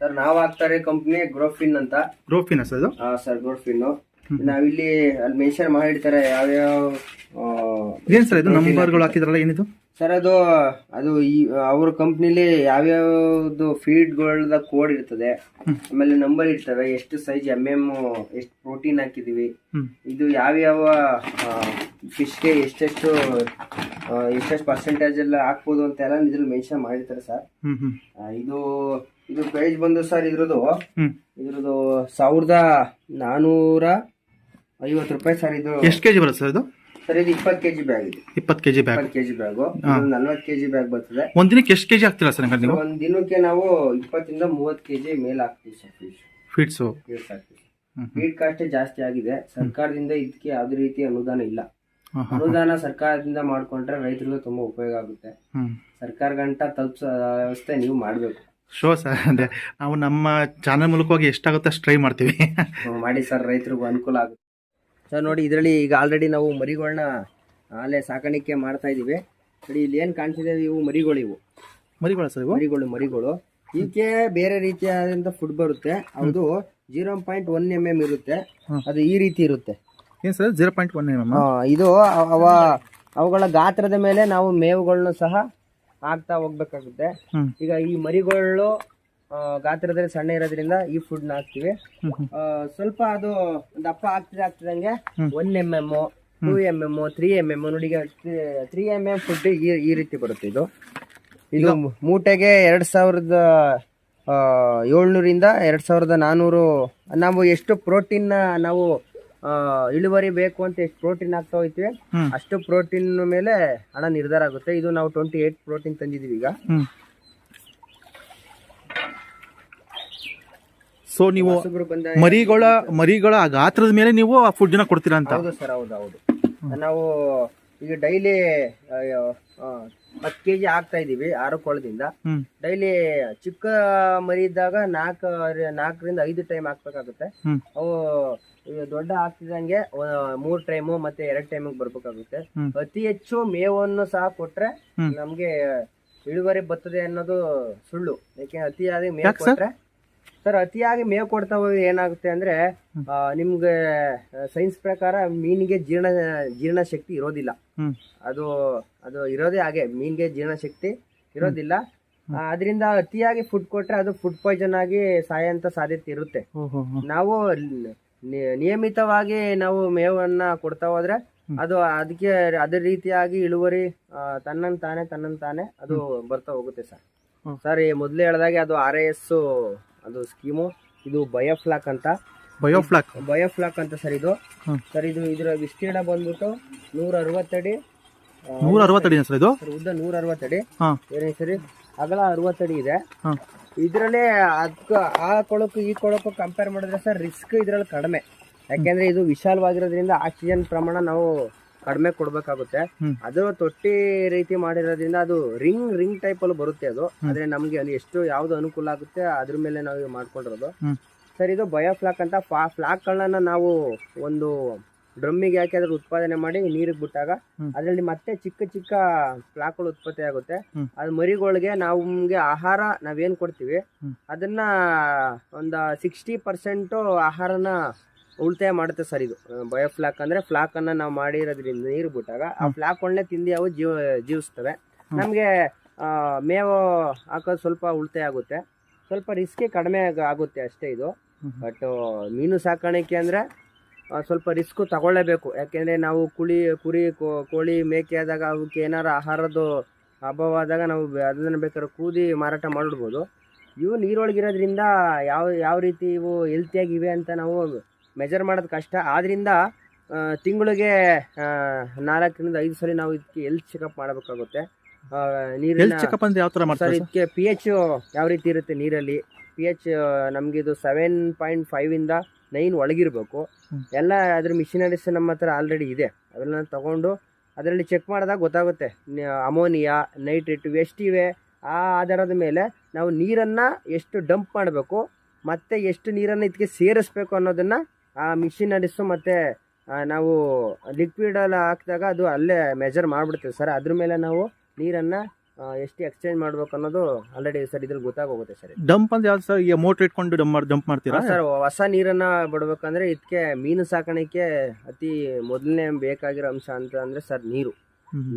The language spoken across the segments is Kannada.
ಸರ್ ನಾವ್ ಹಾಕ್ತಾರೆ ಕಂಪ್ನಿ ಗ್ರೋಫಿನ್ ಅಂತ. ಗ್ರೋಫಿನ ಸರ್ ಇದು ಸರ್ ಗ್ರೋಫಿನ್ ನಾವಿಲ್ಲಿ ಅಲ್ಲಿ ಮೆನ್ಷನ್ ಮಾಡಿರ್ತಾರೆ ಯಾವ್ಯಾವ ಆ, ಏನ್ ಸರ್ ಇದು? ನಂಬರ್ಗಳು ಹಾಕಿದ್ರಲ್ಲ ಏನಿದು? ಸರ್ ಅದು ಅದು ಈ ಅವ್ರ ಕಂಪ್ನಿಲಿ ಯಾವ್ಯಾವ್ದು ಫೀಡ್ಗಳದ ಕೋಡ್ ಇರ್ತದೆ ಆಮೇಲೆ ನಂಬರ್ ಇರ್ತವೆ ಎಷ್ಟು ಸೈಜ್ ಎಂ ಎಂ ಎಷ್ಟು ಪ್ರೋಟೀನ್ ಹಾಕಿದೀವಿ ಹ್ಮ್. ಇದು ಯಾವ್ಯಾವ ಫಿಶ್ಗೆ ಎಷ್ಟೆಷ್ಟು ಆ, ಎಷ್ಟೆಷ್ಟು ಪರ್ಸೆಂಟೇಜ್ ಎಲ್ಲ ಹಾಕ್ಬೋದು ಅಂತ ಎಲ್ಲ ಇದ್ರಲ್ಲಿ ಮೆನ್ಷನ್ ಮಾಡಿರ್ತಾರೆ ಸರ್. ಹ್ಮ್ ಹ್ಮ್. ಆ, ಇದು ಇದು ಪ್ರೈಸ್ ಬಂದು ಸರ್ ಇದ್ರದ್ದು ಇದ್ರದ್ದು ಸಾವಿರದ ನಾನೂರ ಐವತ್ತು ರೂಪಾಯಿ ಸರ್ ಇದು ಎಷ್ಟು ಕೆಜಿ ಬರುತ್ತೆ ಸರ್ ಇದು? ಸರ್ ಇದು ಇಪ್ಪತ್ತು ಕೆಜಿ ಬ್ಯಾಗ್ ಇದೆ. ಇಪ್ಪತ್ತು ಕೆಜಿ ಬ್ಯಾಗ್ ಇಪ್ಪತ್ತು ಕೆಜಿ ಬ್ಯಾಗು ನಲ್ವತ್ತು ಕೆಜಿ ಬ್ಯಾಗ್ ಬರ್ತದೆ. ಒಂದ್ ದಿನಕ್ಕೆ ಎಷ್ಟು ಕೆಜಿ ಹಾಕ್ತೀರಾ ಸರ್ ನೀವು? ಒಂದ್ ದಿನಕ್ಕೆ ನಾವು ಇಪ್ಪತ್ತರಿಂದ ಮೂವತ್ತು ಕೆಜಿ ಮೇಲೆ ಹಾಕ್ತೀವಿ ಸರ್ ಫಿಶ್ ಫೀಡ್ಸು ಹಾಕ್ತೀವಿ ಫೀಡ್ ಕಾಸ್ಟ್ ಜಾಸ್ತಿ ಆಗಿದೆ. ಸರ್ಕಾರದಿಂದ ಇದಕ್ಕೆ ಯಾವುದೇ ರೀತಿ ಅನುದಾನ ಇಲ್ಲ. ಅನುದಾನ ಸರ್ಕಾರದಿಂದ ಮಾಡ್ಕೊಂಡ್ರೆ ರೈತರಿಗೂ ತುಂಬಾ ಉಪಯೋಗ ಆಗುತ್ತೆ. ಸರ್ಕಾರ ಗಂಟ ತಲುಪಿಸೋ ವ್ಯವಸ್ಥೆ ನೀವು ಮಾಡಬೇಕು. ಶೋ ಸರ್ ಅಂದ್ರೆ ನಾವು ನಮ್ಮ ಚಾನಲ್ ಮೂಲಕವಾಗಿ ಎಷ್ಟಾಗುತ್ತೆ ಅಷ್ಟು ಟ್ರೈ ಮಾಡ್ತೀವಿ. ಮಾಡಿ ಸರ್ ರೈತರಿಗೂ ಅನುಕೂಲ ಆಗುತ್ತೆ. ಸರ್ ನೋಡಿ ಇದರಲ್ಲಿ ಈಗ ಆಲ್ರೆಡಿ ನಾವು ಮರಿಗಳನ್ನ ಅಲ್ಲೇ ಸಾಕಾಣಿಕೆ ಮಾಡ್ತಾ ಇದ್ದೀವಿ. ನೋಡಿ ಇಲ್ಲಿ ಏನು ಕಾಣ್ತಿದೆ? ಇವು ಮರಿಗಳು ಇವು. ಮರಿಗಳು ಸರ್ ಇವು? ಮರಿಗಳು ಮರಿಗಳು. ಇದಕ್ಕೆ ಬೇರೆ ರೀತಿಯಾದಂತ ಫುಡ್ ಬರುತ್ತೆ. ಅದು zero point one M M ಇರುತ್ತೆ. ಅದು ಈ ರೀತಿ ಇರುತ್ತೆ. ಏನು sir zero point one M M ಇದು ಅವ ಅವುಗಳ ಗಾತ್ರದ ಮೇಲೆ ನಾವು ಮೇವುಗಳನ್ನು ಸಹ ಹಾಕ್ತಾ ಹೋಗ್ಬೇಕಾಗುತ್ತೆ. ಈಗ ಈ ಮರಿಗಳು ಗಾತ್ರದಲ್ಲಿ ಸಣ್ಣ ಇರೋದ್ರಿಂದ ಈ ಫುಡ್ನ ಹಾಕ್ತಿವಿ. ಹ್ಮ್ ಹ್ಮ್. ಆ, ಸ್ವಲ್ಪ ಅದು ದಪ್ಪ ಆಗ್ತಿದೆ ಆಗ್ತಿದಂಗೆ. One M M two M M three M M ನೋಡಿ ತ್ರೀ ಎಂ ಎಂ ಫುಡ್ ಈ ಈ ರೀತಿ ಬರುತ್ತೆ ಇದು. ಇದು ಮೂಟೆಗೆ ಎರಡ್ ಸಾವಿರದ ಏಳ್ನೂರಿಂದ ಎರಡ್ ಸಾವಿರದ ನಾನ್ನೂರು ನಾವು ಎಷ್ಟು ಪ್ರೋಟೀನ್ ನಾವು ಇಳುವರಿ ಬೇಕು ಅಂತ ಎಷ್ಟು ಪ್ರೋಟೀನ್ ಆಗ್ತಾ ಹೋಯ್ತಿವಿ ಅಷ್ಟು ಪ್ರೋಟೀನ್ ಮೇಲೆ ಹಣ ನಿರ್ಧಾರ ಆಗುತ್ತೆ. ಇದು ನಾವು ಟ್ವೆಂಟಿ ಏಟ್ ಪ್ರೋಟೀನ್ ತಂದಿದೀವಿ ಈಗ ಸೊ ನೀವು ಮರಿಗಳ ಮರಿಗಳ ಗಾತ್ರದ ಮೇಲೆ ನೀವು ಆ ಫುಡ್ ಜನ ಕೊಡ್ತೀರಾ ಅಂತ? ಹೌದು ಸರ್ ಹೌದು ಹೌದು. ನಾವು ಈಗ ಡೈಲಿ ಹತ್ತು ಕೆಜಿ ಹಾಕ್ತಾ ಇದೀವಿ ಆರು ಕೊಳದಿಂದ. ಡೈಲಿ ಚಿಕ್ಕ ಮರಿ ಇದ್ದಾಗ ನಾಲ್ಕು ನಾಲ್ಕರಿಂದ ಐದು ಟೈಮ್ ಹಾಕ್ಬೇಕಾಗುತ್ತೆ. ಅವು ಈಗ ದೊಡ್ಡ ಆಗ್ತಿದಂಗೆ ಮೂರ್ ಟೈಮು ಮತ್ತೆ ಎರಡ್ ಟೈಮಿಗೆ ಬರ್ಬೇಕಾಗುತ್ತೆ. ಅತಿ ಹೆಚ್ಚು ಮೇವನ್ನು ಸಹ ಕೊಟ್ರೆ. ನಮ್ಗೆ ಇಳುವರಿ ಬರ್ತದೆ ಅನ್ನೋದು ಸುಳ್ಳು. ಯಾಕೆ ಅತಿಯಾಗಿ ಮೇವು ಕೊಟ್ರೆ ಸರ್ ಅತಿಯಾಗಿ ಮೇವು ಕೊಡ್ತಾ ಹೋಗಿ ಏನಾಗುತ್ತೆ ಅಂದ್ರೆ ನಿಮ್ಗೆ ಸೈನ್ಸ್ ಪ್ರಕಾರ ಮೀನಿಗೆ ಜೀರ್ಣ ಜೀರ್ಣ ಶಕ್ತಿ ಇರೋದಿಲ್ಲ. ಅದು ಅದು ಇರೋದೇ ಹಾಗೆ. ಮೀನ್ಗೆ ಜೀರ್ಣಶಕ್ತಿ ಇರೋದಿಲ್ಲ. ಆ, ಅದರಿಂದ ಅತಿಯಾಗಿ ಫುಡ್ ಕೊಟ್ರೆ ಅದು ಫುಡ್ ಪಾಯ್ಸನ್ ಆಗಿ ಸಾಯೋಂತ ಸಾಧ್ಯತೆ ಇರುತ್ತೆ. ನಾವು ನಿಯಮಿತವಾಗಿ ನಾವು ಮೇವನ್ನ ಕೊಡ್ತಾ ಹೋದ್ರೆ ಅದು ಅದಕ್ಕೆ ಅದೇ ರೀತಿಯಾಗಿ ಇಳುವರಿ ತನ್ನ ತಾನೇ ತಾನೆ ಅದು ಬರ್ತಾ ಹೋಗುತ್ತೆ ಸರ್. ಸರ್ ಈ ಮೊದಲೇ ಹೇಳ್ದಾಗೆ ಅದು ಆರ್ ಎಸ್ ಅದು ಸ್ಕೀಮು ಇದು ಬಯೋಫ್ಲಾಕ್ ಅಂತ. ಬಯೋಫ್ಲಾಕ್ ಬಯೋಫ್ಲಾಕ್ ಅಂತ ಸರ್ ಇದು. ಸರ್ ಇದು ಇದರ ವಿಸ್ತೀರ್ಣ ಬಂದ್ಬಿಟ್ಟು ನೂರ ಅರವತ್ತಡಿ ನೂರ ಅರವತ್ತಡಿ ಸರ್ ಇದು? ಸರ್ ಉದ್ದ ನೂರ ಅರವತ್ತಡಿ ಸರಿ? ಅಗಲ ಅರವತ್ತಡಿ ಇದೆ. ಇದರಲ್ಲಿ ಅದಕ್ಕೆ ಆ ಕೊಳಕು ಈ ಕೊಳಕು ಕಂಪೇರ್ ಮಾಡಿದ್ರೆ ಸರ್ ರಿಸ್ಕ್ ಇದರಲ್ಲಿ ಕಡಿಮೆ. ಯಾಕೆಂದ್ರೆ ಇದು ವಿಶಾಲವಾಗಿರೋದ್ರಿಂದ ಆಕ್ಸಿಜನ್ ಪ್ರಮಾಣ ನಾವು ಕಡಿಮೆ ಕೊಡ್ಬೇಕಾಗುತ್ತೆ. ಅದು ತೊಟ್ಟಿ ರೀತಿ ಮಾಡಿರೋದ್ರಿಂದ ಅದು ರಿಂಗ್ ರಿಂಗ್ ಟೈಪ್ ಅಲ್ಲಿ ಬರುತ್ತೆ ಅದು. ಆದ್ರೆ ನಮ್ಗೆ ಅಲ್ಲಿ ಎಷ್ಟು ಯಾವ್ದು ಅನುಕೂಲ ಆಗುತ್ತೆ ಅದ್ರ ಮೇಲೆ ನಾವು ಮಾಡ್ಕೊಂಡಿರೋದು. ಸರ್ ಇದು ಬಯೋ ಫ್ಲಾಕ್ ಅಂತ ಫ್ಲಾಕ್ಗಳನ್ನ ನಾವು ಒಂದು ಡ್ರಮ್ಮಿಗೆ ಹಾಕಿ ಅದ್ರ ಉತ್ಪಾದನೆ ಮಾಡಿ ನೀರಿಗೆ ಬಿಟ್ಟಾಗ. ಅದರಲ್ಲಿ ಮತ್ತೆ ಚಿಕ್ಕ ಚಿಕ್ಕ ಫ್ಲಾಕ್ಗಳು ಉತ್ಪತ್ತಿ ಆಗುತ್ತೆ. ಅದ್ ಮರಿಗಳಿಗೆ ನಮ್ಗೆ ಆಹಾರ ನಾವೇನ್ ಕೊಡ್ತೀವಿ ಅದನ್ನ ಒಂದು ಸಿಕ್ಸ್ಟಿ ಪರ್ಸೆಂಟು ಆಹಾರನ ಉಳಿತಾಯ ಮಾಡುತ್ತೆ ಸರ್ ಇದು. ಬಯೋಫ್ಲಾಕ್ ಅಂದ್ರೆ ಫ್ಲಾಕ್ ಅನ್ನ ನಾವು ಮಾಡಿರೋದ್ರಿಂದ ನೀರು ಬಿಟ್ಟಾಗ ಆ ಫ್ಲಾಕ್ ಒಳ್ಳೆ ತಿಂದು ಅವು ಜೀವ ಜೀವಿಸ್ತವೆ. ನಮಗೆ ಮೇವು ಹಾಕೋದು ಸ್ವಲ್ಪ ಉಳಿತಾಯ ಆಗುತ್ತೆ. ಸ್ವಲ್ಪ ರಿಸ್ಕೇ ಕಡಿಮೆ ಆಗ- ಆಗುತ್ತೆ ಅಷ್ಟೇ ಇದು. ಬಟ್ ಮೀನು ಸಾಕಾಣಿಕೆ ಅಂದ್ರೆ ಸ್ವಲ್ಪ ರಿಸ್ಕ್ ತಗೊಳ್ಳೇಬೇಕು. ಯಾಕೆಂದರೆ ನಾವು ಕುಳಿ ಕುರಿ ಕೋ- ಕೋಳಿ ಮೇಕೆ ಆದಾಗ ಅವಕ್ಕೆ ಏನಾರು ಆಹಾರದ ಅಭಾವ ಆದಾಗ ನಾವು ಅದನ್ನು ಬೇಕಾದ್ರೆ ಕೂದಿ ಮಾರಾಟ ಮಾಡಿಡ್ಬೋದು. ಇವು ನೀರೊಳಗಿರೋದ್ರಿಂದ ಯಾವ ಯಾವ ರೀತಿ ಇವು ಹೆಲ್ತಿಯಾಗಿವೆ ಅಂತ ನಾವು ಮೆಜರ್ ಮಾಡೋದು ಕಷ್ಟ. ಆದ್ದರಿಂದ ತಿಂಗಳಿಗೆ ನಾಲ್ಕರಿಂದ ಐದು ಸಲ ನಾವು ಇದಕ್ಕೆ ಹೆಲ್ತ್ ಚೆಕಪ್ ಮಾಡಬೇಕಾಗುತ್ತೆ. ನೀರು ನೀರಿನ ಚೆಕಪ್ ಅಂದ್ರೆ ಯಾವ ಥರ ಸರ್ ಮಾಡ್ತಾರೆ ಇದಕ್ಕೆ ಪಿ ಎಚ್ ಯಾವ ರೀತಿ ಇರುತ್ತೆ ನೀರಲ್ಲಿ? ಪಿ ಎಚ್ ನಮಗಿದು ಸೆವೆನ್ ಪಾಯಿಂಟ್ ಫೈವ್ ನೈನ್ ಒಳಗಿರಬೇಕು. ಎಲ್ಲ ಅದ್ರ ಮಿಷಿನರೀಸ್ ನಮ್ಮ ಹತ್ರ ಆಲ್ರೆಡಿ ಇದೆ. ಅದನ್ನ ತಗೊಂಡು ಅದರಲ್ಲಿ ಚೆಕ್ ಮಾಡಿದಾಗ ಗೊತ್ತಾಗುತ್ತೆ. ಅಮೋನಿಯಾ ನೈಟ್ರೇಟ್ ಇವೆ ಆ ಆಧಾರದ ಮೇಲೆ ನಾವು ನೀರನ್ನು ಎಷ್ಟು ಡಂಪ್ ಮಾಡಬೇಕು ಮತ್ತೆ ಎಷ್ಟು ನೀರನ್ನು ಇದಕ್ಕೆ ಸೇರಿಸ್ಬೇಕು ಅನ್ನೋದನ್ನು ಆ ಮಿಷಿನರೀಸು ಮತ್ತು ನಾವು ಲಿಕ್ವಿಡಲ್ಲಿ ಹಾಕಿದಾಗ ಅದು ಅಲ್ಲೇ ಮೆಜರ್ ಮಾಡಿಬಿಡ್ತೀವಿ ಸರ್. ಅದ್ರ ಮೇಲೆ ನಾವು ನೀರನ್ನ ಎಷ್ಟು ಎಕ್ಸ್ಚೇಂಜ್ ಮಾಡ್ಬೇಕು ಅನ್ನೋದು ಆಲ್ರೆಡಿ ಸರ್ ಇದ್ರಲ್ಲಿ ಗೊತ್ತಾಗೋಗುತ್ತೆ ಸರ್ ಡಂಪ್ ಅಂದ್ರೆ ಯಾವ್ದು ಸರ್ ಈಗ ಮೋಟರ್ ಇಟ್ಕೊಂಡು ಡಂಪ್ ಡಂಪ್ ಮಾಡ್ತೀರಾ? ಸರ್ ಹೊಸ ನೀರನ್ನ ಬಿಡ್ಬೇಕಂದ್ರೆ ಇದಕ್ಕೆ ಮೀನು ಸಾಕಾಣಿಕೆ ಅತಿ ಮೊದಲನೇ ಬೇಕಾಗಿರೋ ಅಂಶ ಅಂತ ಅಂದ್ರೆ ಸರ್ ನೀರು.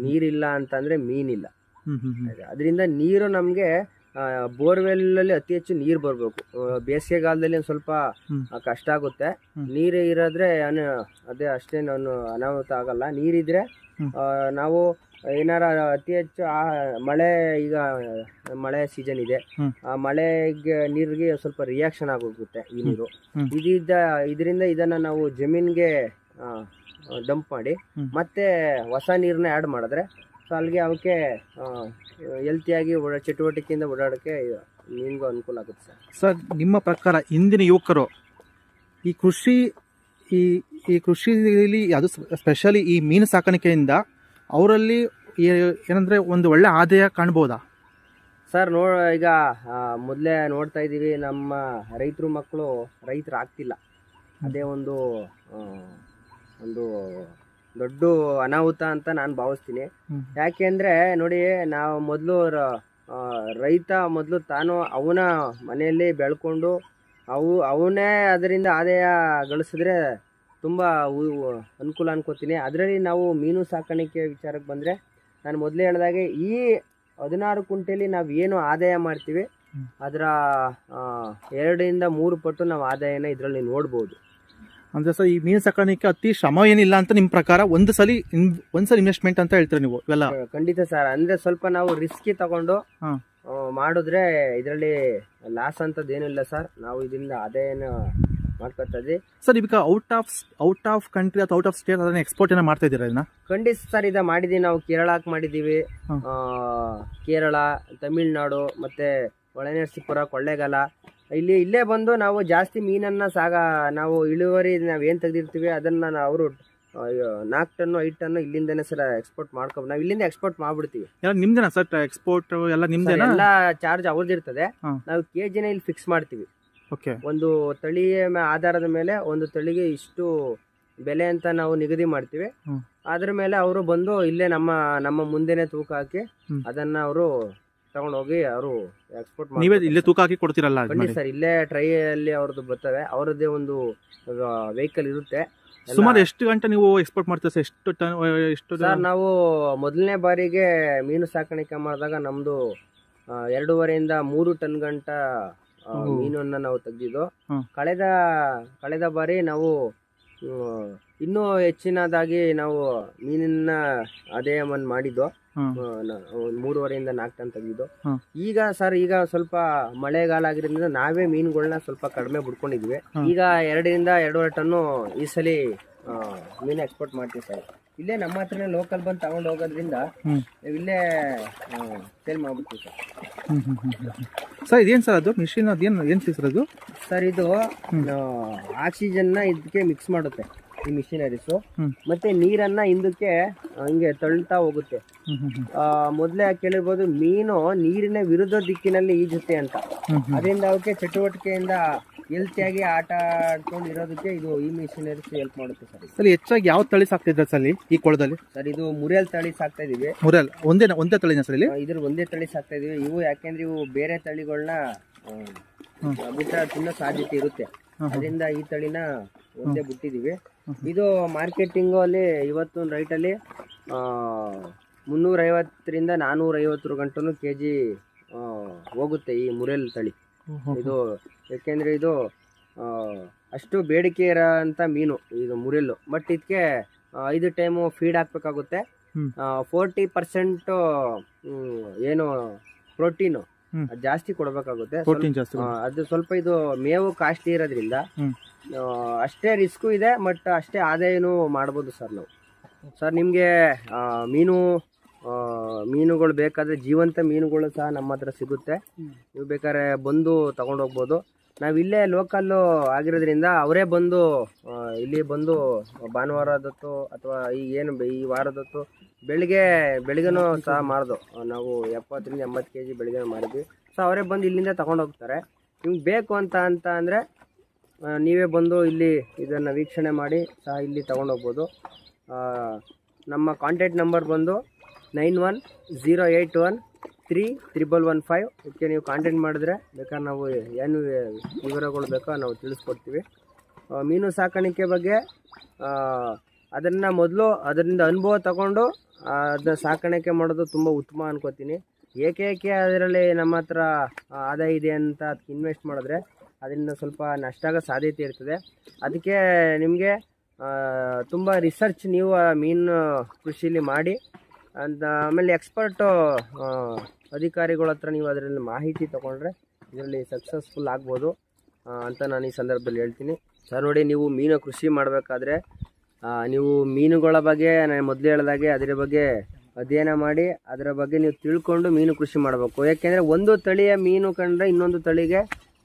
ನೀರಿಲ್ಲ ಅಂತಂದ್ರೆ ಮೀನಿಲ್ಲ. ಅದರಿಂದ ನೀರು ನಮಗೆ ಬೋರ್ವೆಲ್ ಅಲ್ಲಿ ಅತಿ ಹೆಚ್ಚು ನೀರು ಬರಬೇಕು. ಬೇಸಿಗೆಗಾಲದಲ್ಲಿ ಒಂದು ಸ್ವಲ್ಪ ಕಷ್ಟ ಆಗುತ್ತೆ. ನೀರು ಇರೋದ್ರೆ ಅದೇ ಅದೇ ಅಷ್ಟೇನು ಅನಾಹುತ ಆಗಲ್ಲ. ನೀರಿದ್ರೆ ನಾವು ಏನಾರ ಅತಿ ಹೆಚ್ಚು ಆ ಮಳೆ ಈಗ ಮಳೆ ಸೀಸನ್ ಇದೆ ಆ ಮಳೆಗೆ ನೀರಿಗೆ ಸ್ವಲ್ಪ ರಿಯಾಕ್ಷನ್ ಆಗೋಗುತ್ತೆ ಈ ನೀರು. ಇದಿದ್ದ ಇದರಿಂದ ಇದನ್ನ ನಾವು ಜಮೀನ್ಗೆ ಡಂಪ್ ಮಾಡಿ ಮತ್ತೆ ಹೊಸ ನೀರನ್ನ ಆ್ಯಡ್ ಮಾಡಿದ್ರೆ ಸೊ ಅಲ್ಲಿಗೆ ಅವಕ್ಕೆ ಹೆಲ್ತಿಯಾಗಿ ಓಡಾ ಚಟುವಟಿಕೆಯಿಂದ ಓಡಾಡೋಕ್ಕೆ ನಿಮಗೂ ಅನುಕೂಲ ಆಗುತ್ತೆ ಸರ್. ಸರ್ ನಿಮ್ಮ ಪ್ರಕಾರ ಇಂದಿನ ಯುವಕರು ಈ ಕೃಷಿ ಈ ಈ ಕೃಷಿಯಲ್ಲಿ ಅದು ಸ್ಪೆಷಲಿ ಈ ಮೀನು ಸಾಕಾಣಿಕೆಯಿಂದ ಅವರಲ್ಲಿ ಏನಂದ್ರೆ ಒಂದು ಒಳ್ಳೆ ಆದಾಯ ಕಾಣ್ಬೋದಾ? ಸರ್ ನೋ ಈಗ ಮೊದಲೇ ನೋಡ್ತಾ ಇದ್ದೀವಿ ನಮ್ಮ ರೈತರು ಮಕ್ಕಳು ರೈತರು ಆಗ್ತಿಲ್ಲ. ಅದೇ ಒಂದು ಒಂದು ದೊಡ್ಡ ಅನಾಹುತ ಅಂತ ನಾನು ಭಾವಿಸ್ತೀನಿ. ಯಾಕೆಂದರೆ ನೋಡಿ ನಾವು ಮೊದಲು ರೈತ ಮೊದಲು ತಾನು ಅವನ ಮನೆಯಲ್ಲಿ ಬೆಳ್ಕೊಂಡು ಅವು ಅವನೇ ಅದರಿಂದ ಆದಾಯ ಗಳಿಸಿದ್ರೆ ತುಂಬ ಅನುಕೂಲ ಅನ್ಕೋತೀನಿ. ಅದರಲ್ಲಿ ನಾವು ಮೀನು ಸಾಕಾಣಿಕೆ ವಿಚಾರಕ್ಕೆ ಬಂದರೆ ನಾನು ಮೊದಲೇ ಹೇಳಿದಾಗೆ ಈ ಹದಿನಾರು ಕುಂಟೆಲಿ ನಾವು ಏನು ಆದಾಯ ಮಾಡ್ತೀವಿ. ಅದರ ಎರಡರಿಂದ ಮೂರು ಪಟ್ಟು ನಾವು ಆದಾಯನ ಇದರಲ್ಲಿ ನೋಡ್ಬೋದು. ಅಂದರೆ ಸರ್ ಈ ಮೀನು ಸಾಕಾಣಿಕೆ ಅತಿ ಶ್ರಮ ಏನಿಲ್ಲ ಅಂತ ನಿಮ್ಮ ಪ್ರಕಾರ ಒಂದು ಸಲ ಇನ್- ಒಂದು ಸಲ ಇನ್ವೆಸ್ಟ್ಮೆಂಟ್ ಅಂತ ಹೇಳ್ತೀರಾ ನೀವು ಇವೆಲ್ಲ? ಖಂಡಿತ ಸರ್. ಅಂದರೆ ಸ್ವಲ್ಪ ನಾವು ರಿಸ್ಕಿ ತಗೊಂಡು ಮಾಡಿದ್ರೆ ಇದರಲ್ಲಿ ಲಾಸ್ ಅಂತದ್ದು ಏನಿಲ್ಲ ಸರ್. ನಾವು ಇದರಿಂದ ಆದಾಯನ ಮಾಡ್ಕೊತಾ ಇದ್ವಿ ಸರ್ ಈಗ out of out of country ಅಥವಾ ಔಟ್ ಆಫ್ ಸ್ಟೇಟ್ ಅದನ್ನ ಎಕ್ಸ್ಪೋರ್ಟ್ ಏನೋ ಮಾಡ್ತಾ ಇದ್ದೀರಾ ಇದನ್ನ? ಖಂಡಿತ ಸರ್ ಇದ ಮಾಡಿದೀವಿ ನಾವು ಕೇರಳಕ್ಕೆ ಮಾಡಿದ್ದೀವಿ. ಆ, ಕೇರಳ ತಮಿಳ್ನಾಡು ಮತ್ತೆ ಒಳನರಸೀಪುರ ಕೊಳ್ಳೇಗಾಲ. ಇಲ್ಲಿ ಇಲ್ಲೇ ಬಂದು ನಾವು ಜಾಸ್ತಿ ಮೀನನ್ನ ಸಾಗ ನಾವು ಇಳುವರಿ ನಾವು ಏನು ತೆಗೆದಿರ್ತೀವಿ ಅದನ್ನ ಅವರು ನಾಲ್ಕು ಟನ್ನು ಐದು ಟನ್ನು ಇಲ್ಲಿಂದನೇ ಸರ್ ಎಕ್ಸ್ಪೋರ್ಟ್ ಮಾಡ್ಕೊ ನಾವು ಇಲ್ಲಿಂದ ಎಕ್ಸ್ಪೋರ್ಟ್ ಮಾಡ್ಬಿಡ್ತೀವಿ. ಎಲ್ಲ ನಿಮ್ದೇನಾ ಸರ್ ಎಕ್ಸ್ಪೋರ್ಟ್ ಎಲ್ಲ ಸರ್, ನಿಮ್ದೇನಾ? ಎಲ್ಲ ಚಾರ್ಜ್ ಅವ್ರದ್ದು ಇರ್ತದೆ ನಾವು ಕೆ ಜಿನ ಇಲ್ಲಿ ಫಿಕ್ಸ್ ಮಾಡ್ತೀವಿ. ಓಕೆ ಒಂದು ತಳಿಯ ಮೇ- ಆಧಾರದ ಮೇಲೆ ಒಂದು ತಳಿಗೆ ಇಷ್ಟು ಬೆಲೆ ಅಂತ ನಾವು ನಿಗದಿ ಮಾಡ್ತೀವಿ ಹ್ಮ್. ಅದ್ರ ಮೇಲೆ ಅವರು ಬಂದು ಇಲ್ಲೇ ನಮ್ಮ ನಮ್ಮ ಮುಂದೆನೆ ತೂಕ ಹಾಕಿ ಹ್ಮ್. ಅದನ್ನ ಅವರು ತಗೊಂಡೋಗಿ ಅವರು ಎಕ್ಸ್ಪೋರ್ಟ್ ನೀವೇ ಇಲ್ಲೇ ತೂಕ ಹಾಕಿ ಕೊಡ್ತೀರಲ್ಲ ಅದ್ ಖಂಡಿತ ಮಾಡಿ. ಸರ್ ಇಲ್ಲೇ ಟ್ರೈ ಅಲ್ಲಿ ಅವ್ರದ್ದು ಬರ್ತವೆ ಅವರದ್ದೇ ಒಂದು ವೆಹಿಕಲ್ ಇರುತ್ತೆ ಎಲ್ಲ- ಸುಮಾರು ಎಷ್ಟು ಗಂಟೆ ನೀವು ಎಕ್ಸ್ಪೋರ್ಟ್ ಮಾಡ್ತೀರಾ ಸರ್ ಎಷ್ಟು ಟನ್ ಎಷ್ಟು ಸರ್ ನಾವು ಮೊದಲನೇ ಬಾರಿಗೆ ಮೀನು ಸಾಕಾಣಿಕೆ ಮಾಡಿದಾಗ ನಮ್ದು ಆ, ಎರಡೂವರೆಯಿಂದ ಮೂರು ಟನ್ ಗಂಟ. ಮೀನನ್ನ ನಾವು ತೆಗ್ದಿದ್ದು. ಕಳೆದ ಕಳೆದ ಬಾರಿ ನಾವು ಇನ್ನೂ ಹೆಚ್ಚಿನದಾಗಿ ನಾವು ಮೀನಿನ ಆದಾಯವನ್ನು ಮಾಡಿದ್ದು. ಒಂದ್ ಮೂರುವರೆಯಿಂದ ನಾಲ್ಕು ಟನ್ ತೆಗ್ದಿದ್ದು. ಈಗ ಸರ್ ಈಗ ಸ್ವಲ್ಪ ಮಳೆಗಾಲ ಆಗಿರೋದ್ರಿಂದ ನಾವೇ ಮೀನುಗಳನ್ನ ಸ್ವಲ್ಪ ಕಡಿಮೆ ಬಿಡ್ಕೊಂಡಿದ್ವಿ. ಈಗ ಎರಡರಿಂದ ಎರಡೂವರೆ ಟನ್ನು ಈ ಸಲ ಆ, ಮೀನು ಎಕ್ಸ್ಪೋರ್ಟ್ ಮಾಡ್ತೀವಿ ಸರ್. ಇಲ್ಲೇ ನಮ್ಮ ಹತ್ರನೇ ಲೋಕಲ್ ಬಂದು ತಗೊಂಡು ಹೋಗೋದ್ರಿಂದ ಇಲ್ಲೇ ಸೇಲ್ ಮಾಡ್ಬಿಡ್ತೀವಿ ಸರ್. ಸರ್ ಇದೇನು ಸರ್ ಅದು ಮಿಷಿನ್ ಅದೇನು ಏನು ಸರ್ ಅದು ಸರ್ ಇದು. ಆಕ್ಸಿಜನ್ನ ಇದಕ್ಕೆ ಮಿಕ್ಸ್ ಮಾಡುತ್ತೆ ಈ ಮಿಷಿನರೀಸು. ಮತ್ತೆ ನೀರನ್ನ ಹಿಂದಕ್ಕೆ ಹಿಂಗೆ ತಳ್ತಾ ಹೋಗುತ್ತೆ. ಮೊದಲೇ ಕೇಳಿರ್ಬೋದು ಮೀನು ನೀರಿನ ವಿರುದ್ಧ ದಿಕ್ಕಿನಲ್ಲಿ ಈಜುತ್ತೆ ಅಂತ. ಅದರಿಂದ ಅವಕ್ಕೆ ಚಟುವಟಿಕೆಯಿಂದ ಹೆಲ್ತಿಯಾಗಿ ಆಟ ಆಡ್ಕೊಂಡು ಇರೋದಕ್ಕೆ ಇದು ಈ ಮಿಷಿನರೀಸ್ ಹೆಲ್ಪ್ ಮಾಡುತ್ತೆ ಸರ್. ಸರ್ ಹೆಚ್ಚಾಗಿ ಯಾವ ತಳಿ ಸಾಕ್ತಿದ್ರೆ ಸರ್ ಈ ಕೊಳದಲ್ಲಿ ಸರ್ ಇದು ಮುರಿಯಲ್ ತಳಿ ಸಾಕ್ತಾ ಇದೀವಿ ಮುರಲ್ ಒಂದೇ ಒಂದೇ ತಳಿನ ಸರ್ ಇಲ್ಲಿ ಇದ್ರ ಒಂದೇ ತಳಿ ಸಾಕ್ತಾ ಇದೀವಿ ಇವು ಯಾಕೆಂದ್ರೆ ಇವು ಬೇರೆ ತಳಿಗಳನ್ನ. ಬಿಟ್ಟ ತಿನ್ನೋ ಸಾಧ್ಯತೆ ಇರುತ್ತೆ. ಅದರಿಂದ ಈ ತಳಿನ ಒಂದೇ ಬಿಟ್ಟಿದೀವಿ ಇದು ಮಾರ್ಕೆಟಿಂಗು ಅಲ್ಲಿ ಇವತ್ತು ರೈಟ್ ಅಲ್ಲಿ ಮುನ್ನೂರ ಐವತ್ತರಿಂದ ನಾನೂರ ಐವತ್ತು ಗಂಟನು ಕೆ ಜಿ ಹೋಗುತ್ತೆ ಈ ಮುರೆಲ್ ತಳಿ. ಇದು ಯಾಕೆಂದ್ರೆ ಇದು ಅಷ್ಟು ಬೇಡಿಕೆ ಇರೋಂಥ ಮೀನು ಇದು ಮುರೆಲ್ಲು ಬಟ್ ಇದಕ್ಕೆ ಐದು ಟೈಮು ಫೀಡ್ ಹಾಕ್ಬೇಕಾಗುತ್ತೆ. ಫೋರ್ಟಿ ಪರ್ಸೆಂಟ್ ಏನು ಪ್ರೋಟೀನು. ಜಾಸ್ತಿ ಕೊಡಬೇಕಾಗುತ್ತೆ ಅದು ಸ್ವಲ್ಪ ಇದು ಮೇವು ಕಾಸ್ಟ್ಲಿ ಇರೋದ್ರಿಂದ. ಅಷ್ಟೇ ರಿಸ್ಕು ಇದೆ ಬಟ್ ಅಷ್ಟೇ ಆದಾಯನೂ ಮಾಡ್ಬೋದು ಸರ್ ನಾವು ಸರ್ ನಿಮಗೆ ಮೀನು ಮೀನುಗಳು ಬೇಕಾದರೆ ಜೀವಂತ ಮೀನುಗಳು ಸಹ ನಮ್ಮ ಹತ್ರ ಸಿಗುತ್ತೆ. ನೀವು ಬೇಕಾದ್ರೆ ಬಂದು ತಗೊಂಡೋಗ್ಬೋದು ನಾವು ಇಲ್ಲೇ ಲೋಕಲ್ಲು ಆಗಿರೋದ್ರಿಂದ ಅವರೇ ಬಂದು ಇಲ್ಲಿ ಬಂದು ಭಾನುವಾರದತ್ತು ಅಥವಾ ಈ ಏನು ಈ ವಾರದತ್ತು ಬೆಳಿಗ್ಗೆ ಬೆಳಿಗ್ಗೆನೂ ಸಹ ಮಾಡಿದು ನಾವು ಎಪ್ಪತ್ತರಿಂದ ಎಂಬತ್ತು ಕೆ ಜಿ ಬೆಳಿಗ್ಗೆ ಮಾಡಿದ್ವಿ ಸೊ ಅವರೇ ಬಂದು ಇಲ್ಲಿಂದ ತಗೊಂಡೋಗ್ತಾರೆ ನಿಮ್ಗೆ ಬೇಕು ಅಂತ ಅಂತ ಅಂದರೆ ನೀವೇ ಬಂದು ಇಲ್ಲಿ ಇದನ್ನು ವೀಕ್ಷಣೆ ಮಾಡಿ ಸಹ ಇಲ್ಲಿ ಆ, ನಮ್ಮ ಕಾಂಟ್ಯಾಕ್ಟ್ ನಂಬರ್ ಬಂದು nine one zero eight one three triple one five ಇದಕ್ಕೆ ನೀವು ಕಾಂಟ್ಯಾಕ್ಟ್ ಮಾಡಿದ್ರೆ ಬೇಕಾದ್ರೆ ನಾವು ಏನು ವಿವರಗಳು ಬೇಕೋ ನಾವು ತಿಳಿಸ್ಕೊಡ್ತೀವಿ. ಮೀನು ಸಾಕಾಣಿಕೆ ಬಗ್ಗೆ ಅದನ್ನು ಮೊದಲು ಅದರಿಂದ ಅನುಭವ ತಗೊಂಡು ಅದನ್ನ ಸಾಕಾಣಿಕೆ ಮಾಡೋದು ತುಂಬ ಉತ್ತಮ ಅನ್ಕೋತೀನಿ. ಏಕೆ ಅದರಲ್ಲಿ ನಮ್ಮ ಹತ್ರ ಆದಾಯ ಇದೆ ಅಂತ ಅದಕ್ಕೆ ಇನ್ವೆಸ್ಟ್ ಮಾಡಿದ್ರೆ ಅದರಿಂದ ಸ್ವಲ್ಪ ನಷ್ಟ ಆಗೋ ಸಾಧ್ಯತೆ ಇರ್ತದೆ. ಅದಕ್ಕೆ ನಿಮಗೆ ತುಂಬ ರಿಸರ್ಚ್ ನೀವು ಮೀನು ಕೃಷಿಲಿ ಮಾಡಿ ಅಂತ ಆಮೇಲೆ ಎಕ್ಸ್ಪರ್ಟು ಅಧಿಕಾರಿಗಳ ಹತ್ರ ನೀವು ಅದರಲ್ಲಿ ಮಾಹಿತಿ ತೊಗೊಂಡ್ರೆ ಇದರಲ್ಲಿ ಸಕ್ಸಸ್ಫುಲ್ ಆಗ್ಬೋದು ಅಂತ ನಾನು ಈ ಸಂದರ್ಭದಲ್ಲಿ ಹೇಳ್ತೀನಿ. ಸರ್, ನೋಡಿ, ನೀವು ಮೀನು ಕೃಷಿ ಮಾಡಬೇಕಾದ್ರೆ ನೀವು ಮೀನುಗಳ ಬಗ್ಗೆ ನಾನು ಮೊದಲು ಹೇಳ್ದಾಗೆ ಅದರ ಬಗ್ಗೆ ಅಧ್ಯಯನ ಮಾಡಿ, ಅದರ ಬಗ್ಗೆ ನೀವು ತಿಳ್ಕೊಂಡು ಮೀನು ಕೃಷಿ ಮಾಡಬೇಕು. ಯಾಕೆಂದರೆ ಒಂದು ತಳಿಯ ಮೀನು ಕಂಡ್ರೆ ಇನ್ನೊಂದು ತಳಿಗೆ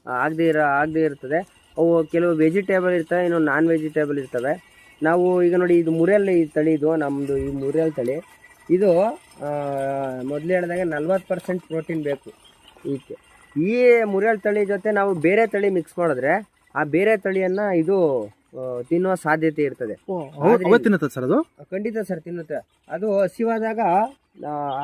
ಆಗದೇ ಇರೋ, ಆಗದೇ ಇರ್ತದೆ. ಅವು ಕೆಲವು ವೆಜಿಟೇಬಲ್ ಇರ್ತವೆ, ಇನ್ನೊಂದು ನಾನ್ ವೆಜಿಟೇಬಲ್ ಇರ್ತವೆ. ನಾವು ಈಗ ನೋಡಿ, ಇದು ಮುರಿಯಲ್ಲಿ ಈ ತಳಿ ಇದು ನಮ್ಮದು ಈ ಮುರಿಯಲ್ ತಳಿ. ಇದು ಮೊದಲು ಹೇಳಿದಾಗ ನಲ್ವತ್ತು ಪರ್ಸೆಂಟ್ ಪ್ರೋಟೀನ್ ಬೇಕು. ಈಕೆ. ಈ ಮುರಿಯಲ್ ತಳಿ ಜೊತೆ ನಾವು ಬೇರೆ ತಳಿ ಮಿಕ್ಸ್ ಮಾಡಿದ್ರೆ ಆ ಬೇರೆ ತಳಿಯನ್ನು ಇದು ತಿನ್ನುವ ಸಾಧ್ಯತೆ ಇರ್ತದೆ. ಸರ್ ಅದು? ಖಂಡಿತ ಸರ್ ತಿನ್ನುತ್ತೆ. ಅದು ಹಸಿವಾದಾಗ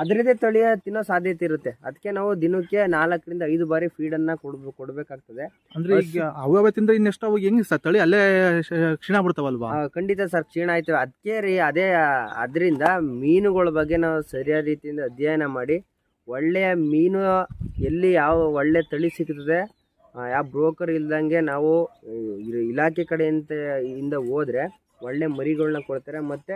ಅದರದೇ ತಳಿಯ ತಿನ್ನೋ ಸಾಧ್ಯತೆ ಇರುತ್ತೆ. ಅದಕ್ಕೆ ನಾವು ದಿನಕ್ಕೆ ನಾಲ್ಕರಿಂದ ಐದು ಬಾರಿ ಫೀಡನ್ನು ಕೊಡ್ಬೇಕು ಕೊಡಬೇಕಾಗ್ತದೆ. ಅಂದ್ರೆ ಈಗ ಅವೇ ತಿಂದ್ರೆ ಇನ್ನೆಷ್ಟು ಅವು ಹೆಂಗ್ ಸರ್ ತಳಿ ಅಲ್ಲೇ ಕ್ಷೀಣ ಬಿಡ್ತಾವಲ್ವಾ? ಖಂಡಿತ ಸರ್ ಕ್ಷೀಣ ಆಯ್ತು. ಅದಕ್ಕೆ ರೀ ಅದೇ ಅದರಿಂದ ಮೀನುಗಳ ಬಗ್ಗೆ ನಾವು ಸರಿಯಾದ ರೀತಿಯಿಂದ ಅಧ್ಯಯನ ಮಾಡಿ ಒಳ್ಳೆಯ ಮೀನು ಎಲ್ಲಿ ಯಾವ ಒಳ್ಳೆ ತಳಿ ಸಿಗ್ತದೆ ಯಾವ ಬ್ರೋಕರ್ ಇಲ್ದಂಗೆ ನಾವು ಇಲಾಖೆ ಕಡೆಯಿಂದ ಇಂದ ಹೋದ್ರೆ ಒಳ್ಳೆ ಮರಿಗಳನ್ನ ಕೊಡ್ತಾರೆ. ಮತ್ತು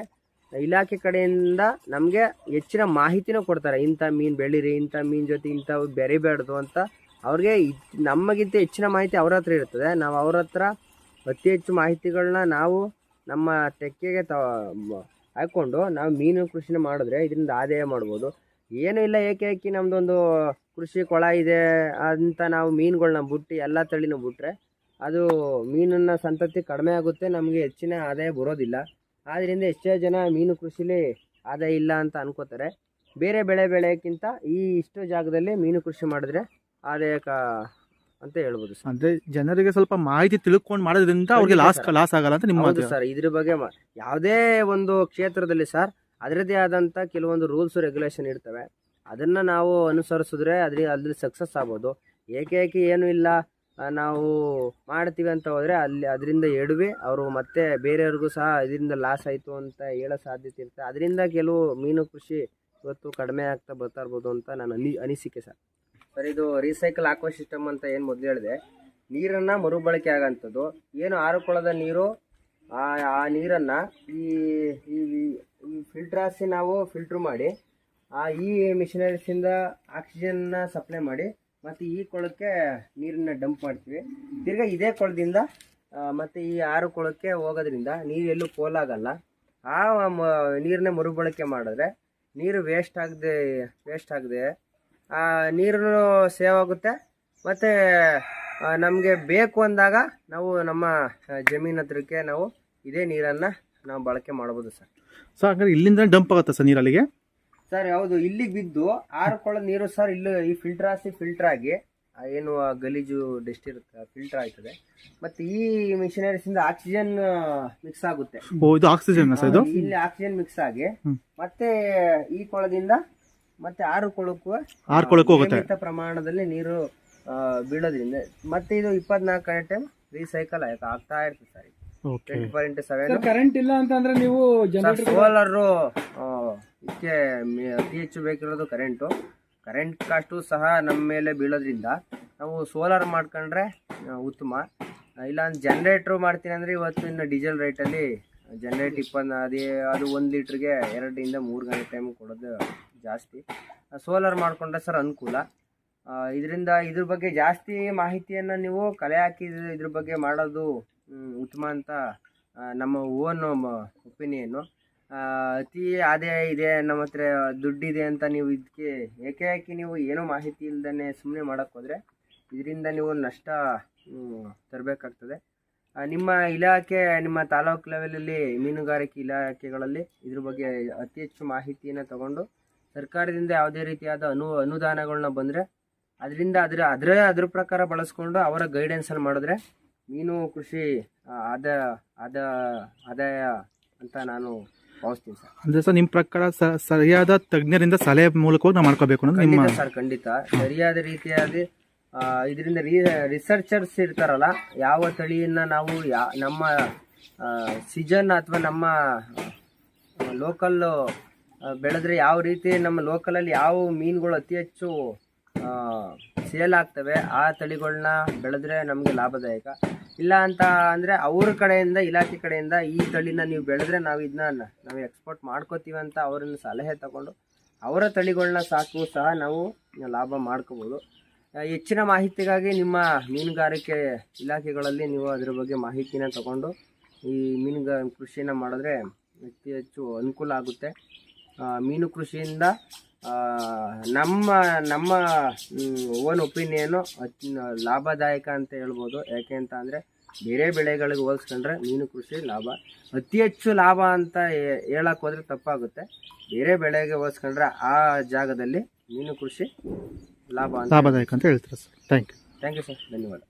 ಇಲಾಖೆ ಕಡೆಯಿಂದ ನಮಗೆ ಹೆಚ್ಚಿನ ಮಾಹಿತಿನೂ ಕೊಡ್ತಾರೆ. ಇಂಥ ಮೀನು ಬೆಳೀರಿ, ಇಂಥ ಮೀನು ಜೊತೆ ಇಂಥವು ಬೆರಿಬೇಡ್ದು ಅಂತ ಅವ್ರಿಗೆ ನಮಗಿಂತ ಹೆಚ್ಚಿನ ಮಾಹಿತಿ ಅವ್ರ ಹತ್ರ ಇರ್ತದೆ. ನಾವು ಅವ್ರ ಹತ್ರ ಅತಿ ಹೆಚ್ಚು ಮಾಹಿತಿಗಳನ್ನ ನಾವು ನಮ್ಮ ತೆಕ್ಕೆಗೆ ತ ಹಾಕ್ಕೊಂಡು ನಾವು ಮೀನು ಕೃಷಿನ ಮಾಡಿದ್ರೆ ಇದರಿಂದ ಆದಾಯ ಮಾಡ್ಬೋದು. ಏನೂ ಇಲ್ಲ ಏಕೆ ಏಕೆ ನಮ್ಮದೊಂದು ಕೃಷಿ ಕೊಳ ಇದೆ ಅಂತ ನಾವು ಮೀನುಗಳನ್ನ ಬಿಟ್ಟು ಎಲ್ಲ ತಳಿನೂ ಬಿಟ್ರೆ ಅದು ಮೀನನ್ನು ಸಂತತಿ ಕಡಿಮೆ ಆಗುತ್ತೆ. ನಮಗೆ ಹೆಚ್ಚಿನ ಆದಾಯ ಬರೋದಿಲ್ಲ. ಆದ್ದರಿಂದ ಎಷ್ಟೇ ಜನ ಮೀನು ಕೃಷಿಲಿ ಆದಾಯ ಇಲ್ಲ ಅಂತ ಅನ್ಕೋತಾರೆ. ಬೇರೆ ಬೆಳೆ ಬೆಳೆಯೋಕ್ಕಿಂತ ಈ ಇಷ್ಟು ಜಾಗದಲ್ಲಿ ಮೀನು ಕೃಷಿ ಮಾಡಿದ್ರೆ ಆದಾಯ ಅಂತ ಹೇಳ್ಬೋದು ಸರ್. ಅಂದ್ರೆ ಜನರಿಗೆ ಸ್ವಲ್ಪ ಮಾಹಿತಿ ತಿಳ್ಕೊಂಡು ಮಾಡೋದ್ರಿಂದ ಅವ್ರಿಗೆ ಲಾಸ್ ಲಾಸ್ ಆಗಲ್ಲ ಅಂತ ನಿಮ್ಮ ಹೌದು ಮಾತು. ಸರ್ ಇದ್ರ ಬಗ್ಗೆ ಮ- ಯಾವುದೇ ಒಂದು ಕ್ಷೇತ್ರದಲ್ಲಿ ಸರ್ ಅದರದ್ದೇ ಆದಂಥ ಕೆಲವೊಂದು ರೂಲ್ಸ್ ರೆಗ್ಯುಲೇಷನ್ ಇರ್ತವೆ. ಅದನ್ನು ನಾವು ಅನುಸರಿಸಿದ್ರೆ ಅದ್ರ ಅದ್ರಲ್ಲಿ ಸಕ್ಸಸ್ ಆಗ್ಬೋದು. ಏಕೆ ಏಕೆ ಏನೂ ಇಲ್ಲ ನಾವು ಮಾಡ್ತೀವಿ ಅಂತ ಹೋದರೆ ಅಲ್ಲಿ ಅದರಿಂದ ಎಡವಿ ಅವರು ಮತ್ತೆ ಬೇರೆಯವ್ರಿಗೂ ಸಹ ಇದರಿಂದ ಲಾಸ್ ಆಯಿತು ಅಂತ ಹೇಳೋ ಸಾಧ್ಯತೆ ಇರುತ್ತೆ. ಅದರಿಂದ ಕೆಲವು ಮೀನು ಕೃಷಿ ಇವತ್ತು ಕಡಿಮೆ ಆಗ್ತಾ ಬರ್ತಾ ಇರ್ಬೋದು ಅಂತ ನಾನು ಅನಿ ಅನಿಸಿಕೆ ಸರ್. ಸರ್, ಇದು ರೀಸೈಕಲ್ ಆಕ್ವಾ ಸಿಸ್ಟಮ್ ಅಂತ ಏನು ಮೊದಲು ಹೇಳಿದೆ, ನೀರನ್ನು ಮರುಬಳಕೆ ಆಗೋಂಥದ್ದು. ಏನು ಆರುಕೊಳದ ನೀರು, ಆ ಆ ನೀರನ್ನು ಈ ಈ ಫಿಲ್ಟ್ರಾಸಿ ನಾವು ಫಿಲ್ಟ್ರ್ ಮಾಡಿ, ಆ, ಈ ಮಿಷಿನರೀಸಿಂದ ಆಕ್ಸಿಜನ್ನ ಸಪ್ಲೈ ಮಾಡಿ ಮತ್ತು ಈ ಕೊಳಕ್ಕೆ ನೀರನ್ನ ಡಂಪ್ ಮಾಡ್ತೀವಿ. ತಿರ್ಗಾ ಇದೇ ಕೊಳದಿಂದ ಮತ್ತು ಈ ಆರು ಕೊಳಕ್ಕೆ ಹೋಗೋದ್ರಿಂದ ನೀರು ಎಲ್ಲೂ ಪೋಲಾಗಲ್ಲ. ಆ ನೀರನ್ನ ಮರುಬಳಕೆ ಮಾಡಿದ್ರೆ ನೀರು ವೇಸ್ಟ್ ಆಗದೆ ವೇಸ್ಟ್ ಆಗದೆ, ಆ ನೀರು ಸೇವ್ ಆಗುತ್ತೆ. ಮತ್ತು ನಮಗೆ ಬೇಕು ಅಂದಾಗ ನಾವು ನಮ್ಮ ಜಮೀನ ಹತ್ರಕ್ಕೆ ನಾವು ಇದೇ ನೀರನ್ನು ನಾವು ಬಳಕೆ ಮಾಡ್ಬೋದು ಸರ್. ಸೊ ಹಾಗಾದ್ರೆ ಇಲ್ಲಿಂದ ಡಂಪ್ ಆಗುತ್ತೆ ಸರ್ ನೀರಲ್ಲಿಗೆ ಸರ್ ಹೌದು ಇಲ್ಲಿಗೆ ಬಿದ್ದು ಆರು ಕೊಳ ನೀರು ಸರ್ ಇಲ್ಲಿ ಈ ಫಿಲ್ಟರ್ ಹಾಸಿ ಫಿಲ್ಟರ್ ಆಗಿ ಆ ಏನು ಆ ಗಲೀಜು ಡಸ್ಟ್ ಇರುತ್ತೆ ಫಿಲ್ಟರ್ ಆಯ್ತದೆ. ಮತ್ತೆ ಈ ಮಿಷನರೀಸಿಂದ ಆಕ್ಸಿಜನ್ ಮಿಕ್ಸ್ ಆಗುತ್ತೆ. ಓ ಇದು ಆಕ್ಸಿಜನ್ ಸರ್ ಇದು? ಇಲ್ಲಿ ಆಕ್ಸಿಜನ್ ಮಿಕ್ಸ್ ಆಗಿ ಮತ್ತೆ ಈ ಕೊಳದಿಂದ ಮತ್ತೆ ಆರು ಕೊಳಕ್ಕೂ ಆರು ಕೊಳಕ್ಕೂ ಹೋಗುತ್ತೆ. ಪ್ರಮಾಣದಲ್ಲಿ ನೀರು ಆ, ಬೀಳೋದ್ರಿಂದ ಮತ್ತೆ ಇದು ಇಪ್ಪತ್ನಾಲ್ಕು ಗಂಟೆ ರೀಸೈಕಲ್ ಆಗ್ತಾ ಇರ್ತದೆ sir twenty four into seven current ಇಲ್ಲ ಅಂತಂದ್ರೆ ನೀವು ಜನರೇಟರ್ ಸೋಲಾರು ಇದಕ್ಕೆ ಮೆ- ಅತಿ ಹೆಚ್ಚು ಬೇಕಿರೋದು ಕರೆಂಟು ಕರೆಂಟ್ ಕಾಸ್ಟು ಸಹ ನಮ್ಮ ಮೇಲೆ ಬೀಳೋದ್ರಿಂದ ನಾವು ಸೋಲಾರ್ ಮಾಡ್ಕೊಂಡ್ರೆ ಉತ್ತಮ. ಇಲ್ಲ ಜನ್ರೇಟ್ರು ಮಾಡ್ತೀನಿ ಅಂದ್ರೆ ಇವತ್ತು ಇನ್ನು ಡೀಸೆಲ್ ರೇಟಲ್ಲಿ ಜನ್ರೇಟ್ ಇಪ್ಪತ್ತು ಅದೇ ಅದು ಒಂದು ಲೀಟ್ರಿಗೆ ಎರಡರಿಂದ ಮೂರು ಗಂಟೆ ಟೈಮ್ ಕೊಡೋದು ಜಾಸ್ತಿ. ಸೋಲಾರ್ ಮಾಡ್ಕೊಂಡ್ರೆ ಸರ್ ಅನುಕೂಲ. ಇದರಿಂದ ಇದ್ರ ಬಗ್ಗೆ ಜಾಸ್ತಿ ಮಾಹಿತಿಯನ್ನು ನೀವು ಕಲೆ ಹಾಕಿ ಇದ್ರ ಬಗ್ಗೆ ಮಾಡೋದು ಉತ್ತಮ ಅಂತ ನಮ್ಮ ಓನ್ ಒಪಿನಿಯನ್ನು ಅತಿ ಆದಾಯ ಇದೆ, ನಮ್ಮ ಹತ್ರ ದುಡ್ಡಿದೆ ಅಂತ ನೀವು ಇದಕ್ಕೆ ಏಕೆ ಯಾಕೆ ನೀವು ಏನೂ ಮಾಹಿತಿ ಇಲ್ದೇ ಸುಮ್ಮನೆ ಮಾಡೋಕ್ಕೋದ್ರೆ ಇದರಿಂದ ನೀವು ನಷ್ಟ ತರಬೇಕಾಗ್ತದೆ. ನಿಮ್ಮ ಇಲಾಖೆ, ನಿಮ್ಮ ತಾಲೂಕು ಲೆವೆಲಲ್ಲಿ ಮೀನುಗಾರಿಕೆ ಇಲಾಖೆಗಳಲ್ಲಿ ಇದ್ರ ಬಗ್ಗೆ ಅತಿ ಹೆಚ್ಚು ಮಾಹಿತಿಯನ್ನು ತಗೊಂಡು, ಸರ್ಕಾರದಿಂದ ಯಾವುದೇ ರೀತಿಯಾದ ಅನು ಅನುದಾನಗಳನ್ನ ಬಂದರೆ, ಅದರಿಂದ ಅದರ ಅದರ ಅದ್ರ ಪ್ರಕಾರ ಬಳಸ್ಕೊಂಡು ಅವರ ಗೈಡೆನ್ಸಲ್ಲಿ ಮಾಡಿದ್ರೆ ಮೀನು ಕೃಷಿ ಅದ ಆದ ಆದ ಆದಾಯ ಅಂತ ನಾನು ಭಾವಿಸ್ತೀನಿ ಸರ್. ಅಂದ್ರೆ ಸರ್ ನಿಮ್ಮ ಪ್ರಕಾರ ಸರಿಯಾದ ತಜ್ಞರಿಂದ ಸಲಹೆ ಮೂಲಕವಾಗಿ ನಾವು ಮಾಡ್ಕೋಬೇಕು ಅನ್ನೋದು ನಿಮ್ಮ ಖಂಡಿತ ಸರ್ ಖಂಡಿತ. ಸರಿಯಾದ ರೀತಿಯಾಗಿ ಆ, ಇದರಿಂದ ರಿಸರ್ಚರ್ಸ್ ಇರ್ತಾರಲ್ಲ ಯಾವ ತಳಿಯನ್ನ ನಾವು ಯಾ ನಮ್ಮ ಸಿಜನ್ ಅಥವಾ ನಮ್ಮ ಲೋಕಲ್ ಬೆಳೆದ್ರೆ ಯಾವ ರೀತಿ ನಮ್ಮ ಲೋಕಲಲ್ಲಿ ಯಾವ ಮೀನುಗಳು ಅತಿ ಹೆಚ್ಚು ಸೇಲ್ ಆಗ್ತವೆ. ಆ ತಳಿಗಳನ್ನ ಬೆಳೆದ್ರೆ ನಮಗೆ ಲಾಭದಾಯಕ. ಇಲ್ಲ ಅಂತ ಅಂದರೆ ಅವ್ರ ಕಡೆಯಿಂದ, ಇಲಾಖೆ ಕಡೆಯಿಂದ ಈ ತಳಿನ ನೀವು ಬೆಳೆದ್ರೆ ನಾವು ಇದನ್ನ ನಾವು ಎಕ್ಸ್ಪೋರ್ಟ್ ಮಾಡ್ಕೋತೀವಿ ಅಂತ ಅವ್ರನ್ನ ಸಲಹೆ ತಗೊಂಡು ಅವರ ತಳಿಗಳನ್ನ ಸಾಕು ಸಹ ನಾವು ಲಾಭ ಮಾಡ್ಕೋಬೋದು. ಹೆಚ್ಚಿನ ಮಾಹಿತಿಗಾಗಿ ನಿಮ್ಮ ಮೀನುಗಾರಿಕೆ ಇಲಾಖೆಗಳಲ್ಲಿ ನೀವು ಅದ್ರ ಬಗ್ಗೆ ಮಾಹಿತಿನ ತಗೊಂಡು ಈ ಮೀನುಗ ಕೃಷಿನ ಮಾಡಿದ್ರೆ ಅತಿ ಹೆಚ್ಚು ಅನುಕೂಲ ಆಗುತ್ತೆ. ಮೀನು ಕೃಷಿಯಿಂದ ನಮ್ಮ ನಮ್ಮ ಓನ್ ಒಪಿನಿಯನು ಲಾಭದಾಯಕ ಅಂತ ಹೇಳ್ಬೋದು. ಯಾಕೆ ಅಂತ ಅಂದರೆ ಬೇರೆ ಬೆಳೆಗಳಿಗೆ ಹೋಲಿಸ್ಕೊಂಡ್ರೆ ಮೀನು ಕೃಷಿ ಲಾಭ. ಅತಿ ಹೆಚ್ಚು ಲಾಭ ಅಂತ ಹೇ- ಹೇಳಕ್ ಹೋದ್ರೆ ತಪ್ಪಾಗುತ್ತೆ. ಬೇರೆ ಬೆಳೆಗೆ ಹೋಲಿಸ್ಕೊಂಡ್ರೆ ಆ ಜಾಗದಲ್ಲಿ ಮೀನು ಕೃಷಿ ಲಾಭ ಅಂತ ಲಾಭದಾಯಕ ಅಂತ ಹೇಳ್ತೀರಾ sir? Thank you thank you sir ಧನ್ಯವಾದ.